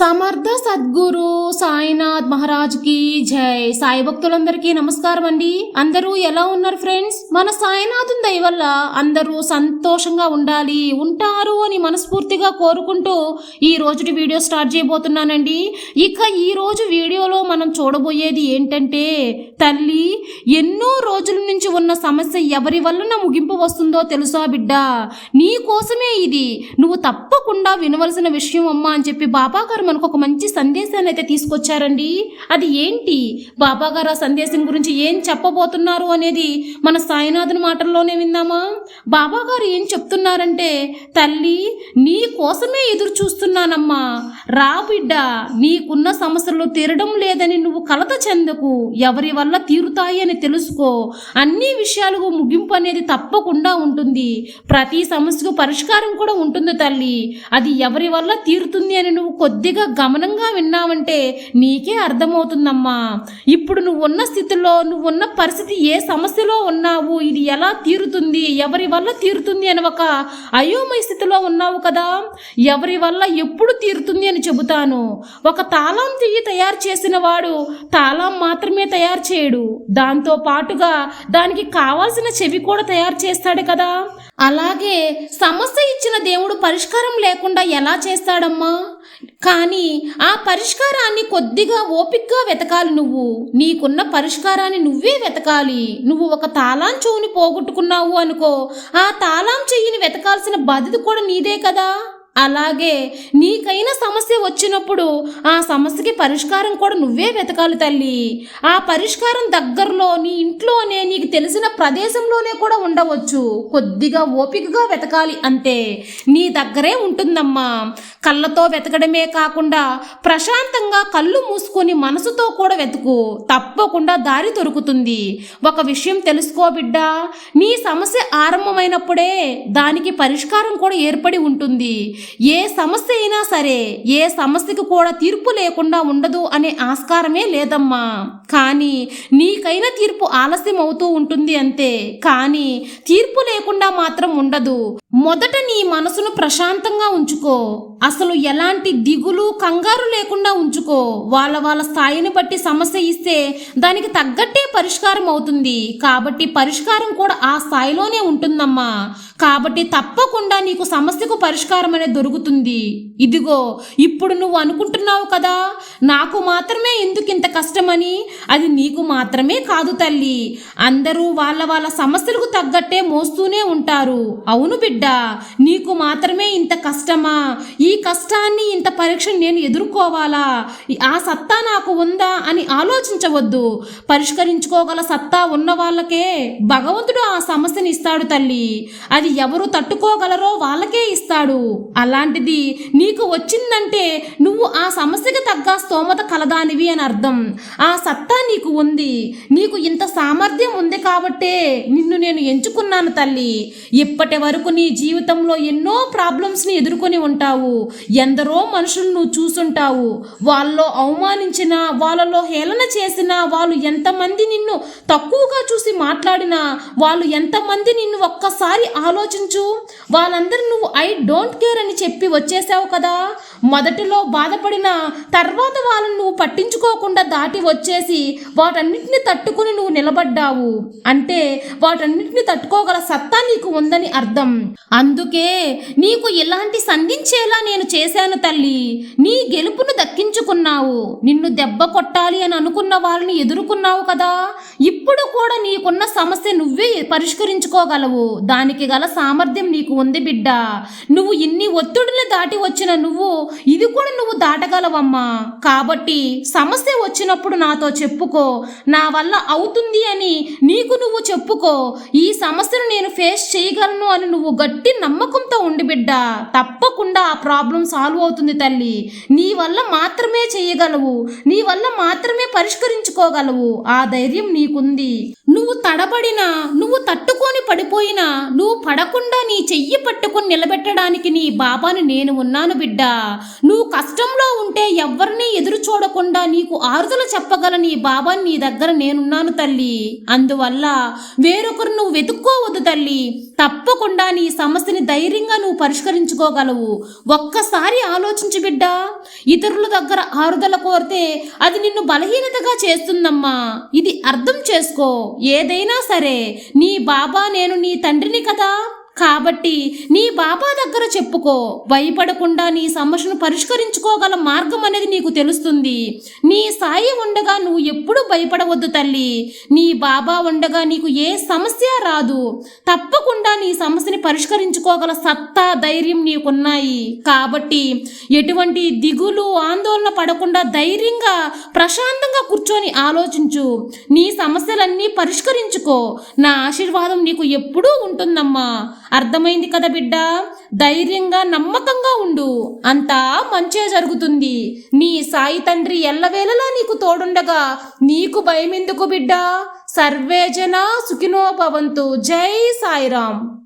సమర్థ సద్గురు సాయినాథ్ మహారాజ్కి జై. సాయి భక్తులందరికీ నమస్కారం అండి అందరూ ఎలా ఉన్నారు ఫ్రెండ్స్? మన సాయినాథుని దయ వల్ల అందరూ సంతోషంగా ఉండాలి ఉంటారు అని మనస్ఫూర్తిగా కోరుకుంటూ ఈ రోజుటి వీడియో స్టార్ట్ చేయబోతున్నానండి. ఇక ఈ రోజు వీడియోలో మనం చూడబోయేది ఏంటంటే తల్లి ఎన్నో రోజుల నుంచి ఉన్న సమస్య ఎవరి వలన ముగింపు వస్తుందో తెలుసా బిడ్డ? నీ కోసమే ఇది. నువ్వు తప్పకుండా వినవలసిన విషయం అమ్మా అని చెప్పి బాబా మనకు ఒక మంచి సందేశాన్ని అయితే తీసుకొచ్చారండి. అది ఏంటి? బాబా గారు ఆ సందేశం గురించి ఏం చెప్పబోతున్నారు అనేది మన సాయినాథుని మాటల్లోనే విందామా? బాబా గారు ఏం చెప్తున్నారంటే తల్లి నీ కోసమే ఎదురు చూస్తున్నానమ్మా. రా బిడ్డ నీకున్న సమస్యలు తీరడం లేదని నువ్వు కలత చెందకు. ఎవరి వల్ల తీరుతాయి అని తెలుసుకో. అన్ని విషయాలకు ముగింపు అనేది తప్పకుండా ఉంటుంది. ప్రతి సమస్యకు పరిష్కారం కూడా ఉంటుంది తల్లి. అది ఎవరి వల్ల తీరుతుంది అని నువ్వు కొద్దిగా గమనంగా విన్నావంటే నీకే అర్థమవుతుందమ్మా. ఇప్పుడు నువ్వు ఉన్న స్థితిలో నువ్వు ఉన్న పరిస్థితి ఏ సమస్యలో ఉన్నావు ఇది ఎలా తీరుతుంది ఎవరి వల్ల తీరుతుంది అని ఒక అయోమయ స్థితిలో ఉన్నావు కదా? ఎవరి వల్ల ఎప్పుడు తీరుతుంది అని చెబుతాను. ఒక తాళం తీయి తయారు చేసిన వాడు తాళం మాత్రమే తయారు చేయడు. దాంతో పాటుగా దానికి కావాల్సిన చెవి కూడా తయారు చేస్తాడు కదా? అలాగే సమస్య ఇచ్చిన దేవుడు పరిష్కారం లేకుండా ఎలా చేస్తాడమ్మా? కానీ ఆ పరిష్కారాన్ని కొద్దిగా ఓపిక్గా వెతకాలి నువ్వు. నీకున్న పరిష్కారాన్ని నువ్వే వెతకాలి. నువ్వు ఒక తాళం చెవుని పోగొట్టుకున్నావు అనుకో. ఆ తాళాం చెయ్యిని వెతకాల్సిన బాధ్యత కూడా నీదే కదా? అలాగే నీకైన సమస్య వచ్చినప్పుడు ఆ సమస్యకి పరిష్కారం కూడా నువ్వే వెతకాలి తల్లి. ఆ పరిష్కారం దగ్గరలో నీ ఇంట్లోనే నీకు తెలిసిన ప్రదేశంలోనే కూడా ఉండవచ్చు. కొద్దిగా ఓపికగా వెతకాలి అంతే నీ దగ్గరే ఉంటుందమ్మా. కళ్ళతో వెతకడమే కాకుండా ప్రశాంతంగా కళ్ళు మూసుకొని మనసుతో కూడా వెతుకు. తప్పకుండా దారి దొరుకుతుంది. ఒక విషయం తెలుసుకో బిడ్డ. నీ సమస్య ఆరంభమైనప్పుడే దానికి పరిష్కారం కూడా ఏర్పడి ఉంటుంది. ఏ సమస్య అయినా సరే ఏ సమస్యకు కూడా తీర్పు లేకుండా ఉండదు అనే ఆస్కారమే లేదమ్మా. కానీ నీకైన తీర్పు ఆలస్యం అవుతూ ఉంటుంది అంతే. కానీ తీర్పు లేకుండా మాత్రం ఉండదు. మొదట నీ మనసును ప్రశాంతంగా ఉంచుకో. అసలు ఎలాంటి దిగులు కంగారు లేకుండా ఉంచుకో. వాళ్ళ వాళ్ళ స్థాయిని బట్టి సమస్య ఇస్తే దానికి తగ్గట్టే పరిష్కారం అవుతుంది. కాబట్టి పరిష్కారం కూడా ఆ స్థాయిలోనే ఉంటుందమ్మా. కాబట్టి తప్పకుండా నీకు సమస్యకు పరిష్కారం అనేది దొరుకుతుంది. ఇదిగో ఇప్పుడు నువ్వు అనుకుంటున్నావు కదా నాకు మాత్రమే ఎందుకు ఇంత కష్టమని? అది నీకు మాత్రమే కాదు తల్లి. అందరూ వాళ్ళ వాళ్ళ సమస్యలకు తగ్గట్టే మోస్తూనే ఉంటారు. అవును బిడ్డ నీకు మాత్రమే ఇంత కష్టమా? ఈ కష్టాన్ని ఇంత పరీక్ష నేను ఎదుర్కోవాలా? ఆ సత్తా నాకు ఉందా అని ఆలోచించవద్దు. పరిష్కరించుకోగల సత్తా ఉన్న వాళ్ళకే భగవంతుడు ఆ సమస్యని ఇస్తాడు తల్లి. అది ఎవరు తట్టుకోగలరో వాళ్ళకే ఇస్తాడు. అలాంటిది నీకు వచ్చిందంటే నువ్వు ఆ సమస్యకి తగ్గ స్తోమత కలదానివి అని అర్థం. ఆ సత్తా నీకు ఉంది. నీకు ఇంత సామర్థ్యం ఉంది కాబట్టే నిన్ను నేను ఎంచుకున్నాను తల్లి. ఇప్పటి వరకు నీ జీవితంలో ఎన్నో ప్రాబ్లమ్స్ని ఎదుర్కొని ఉంటావు. ఎందరో మనుషులు నువ్వు చూసుంటావు. వాళ్ళలో అవమానించిన వాళ్ళలో హేళన చేసిన వాళ్ళు ఎంతమంది నిన్ను తక్కువగా చూసి మాట్లాడినా వాళ్ళు ఎంతమంది నిన్ను ఒక్కసారి ఆలోచించు. వాళ్ళందరూ నువ్వు ఐ డోంట్ కేర్ అని చెప్పి వచ్చేసావు కదా. మొదటిలో బాధపడిన తర్వాత వాళ్ళను నువ్వు పట్టించుకోకుండా దాటి వచ్చేసి వాటన్నిటిని తట్టుకుని నువ్వు నిలబడ్డావు. అంటే వాటన్నిటిని తట్టుకోగల సత్తా నీకు ఉందని అర్థం. అందుకే నీకు ఇలాంటి సంధించేలా నేను చేశాను తల్లి. నీ గెలుపును దక్కించుకున్నావు. నిన్ను దెబ్బ కొట్టాలి అని అనుకున్న వాళ్ళని ఎదుర్కొన్నావు కదా. ఇప్పుడు కూడా నీకున్న సమస్య నువ్వే పరిష్కరించుకోగలవు. దానికి గల సామర్థ్యం నీకు ఉంది బిడ్డ. నువ్వు ఇన్ని ఒత్తిడిని దాటి వచ్చిన నువ్వు ఇది కూడా నువ్వు దాటగలవమ్మా. కాబట్టి సమస్య వచ్చినప్పుడు నాతో చెప్పుకో. నా వల్ల అవుతుంది అని నీకు నువ్వు చెప్పుకో. ఈ సమస్యను నేను ఫేస్ చేయగలను అని నువ్వు గట్టి నమ్మకంతో ఉండి బిడ్డ. తప్పకుండా ఆ ప్రాబ్లం సాల్వ్ అవుతుంది తల్లి. నీ వల్ల మాత్రమే చేయగలవు. నీ వల్ల మాత్రమే పరిష్కరించుకోగలవు. ఆ ధైర్యం నీకుంది. నువ్వు తడబడినా నువ్వు తట్టుకొని పడిపోయినా నువ్వు పడకుండా నీ చెయ్యి పట్టుకుని నిలబెట్టడానికి నీ బాబాను నేను ఉన్నాను బిడ్డా. నువ్వు కష్టంలో ఉంటే ఎవ్వరినీ ఎదురు చూడకుండా నీకు ఆరుదల చెప్పగల నీ బాబా నీ దగ్గర నేనున్నాను తల్లి. అందువల్ల వేరొకరు నువ్వు వెతుక్కోవద్దు తల్లి. తప్పకుండా నీ సమస్యని ధైర్యంగా నువ్వు పరిష్కరించుకోగలవు. ఒక్కసారి ఆలోచించు బిడ్డ. ఇతరుల దగ్గర ఆరుదల కోరితే అది నిన్ను బలహీనతగా చేస్తుందమ్మా. ఇది అర్థం చేసుకో. ఏదైనా సరే నీ బాబా నేను నీ తండ్రిని కదా. కాబట్టి నీ బాబా దగ్గర చెప్పుకో. భయపడకుండా నీ సమస్యను పరిష్కరించుకోగల మార్గం అనేది నీకు తెలుస్తుంది. నీ సాయి ఉండగా నువ్వు ఎప్పుడు భయపడవద్దు తల్లి. నీ బాబా ఉండగా నీకు ఏ సమస్య రాదు. తప్పకుండా నీ సమస్యని పరిష్కరించుకోగల సత్తా ధైర్యం నీకున్నాయి. కాబట్టి ఎటువంటి దిగులు ఆందోళన పడకుండా ధైర్యంగా ప్రశాంతంగా కూర్చొని ఆలోచించు. నీ సమస్యలన్నీ పరిష్కరించుకో. నా ఆశీర్వాదం నీకు ఎప్పుడూ ఉంటుందమ్మా. అర్థమైంది కదా బిడ్డ? ధైర్యంగా నమ్మకంగా ఉండు. అంతా మంచే జరుగుతుంది. నీ సాయి తండ్రి ఎల్లవేళలా నీకు తోడుండగా. నీకు భయమెందుకు బిడ్డ? సర్వేజన సుఖినో భవంతు. జై సాయిరాం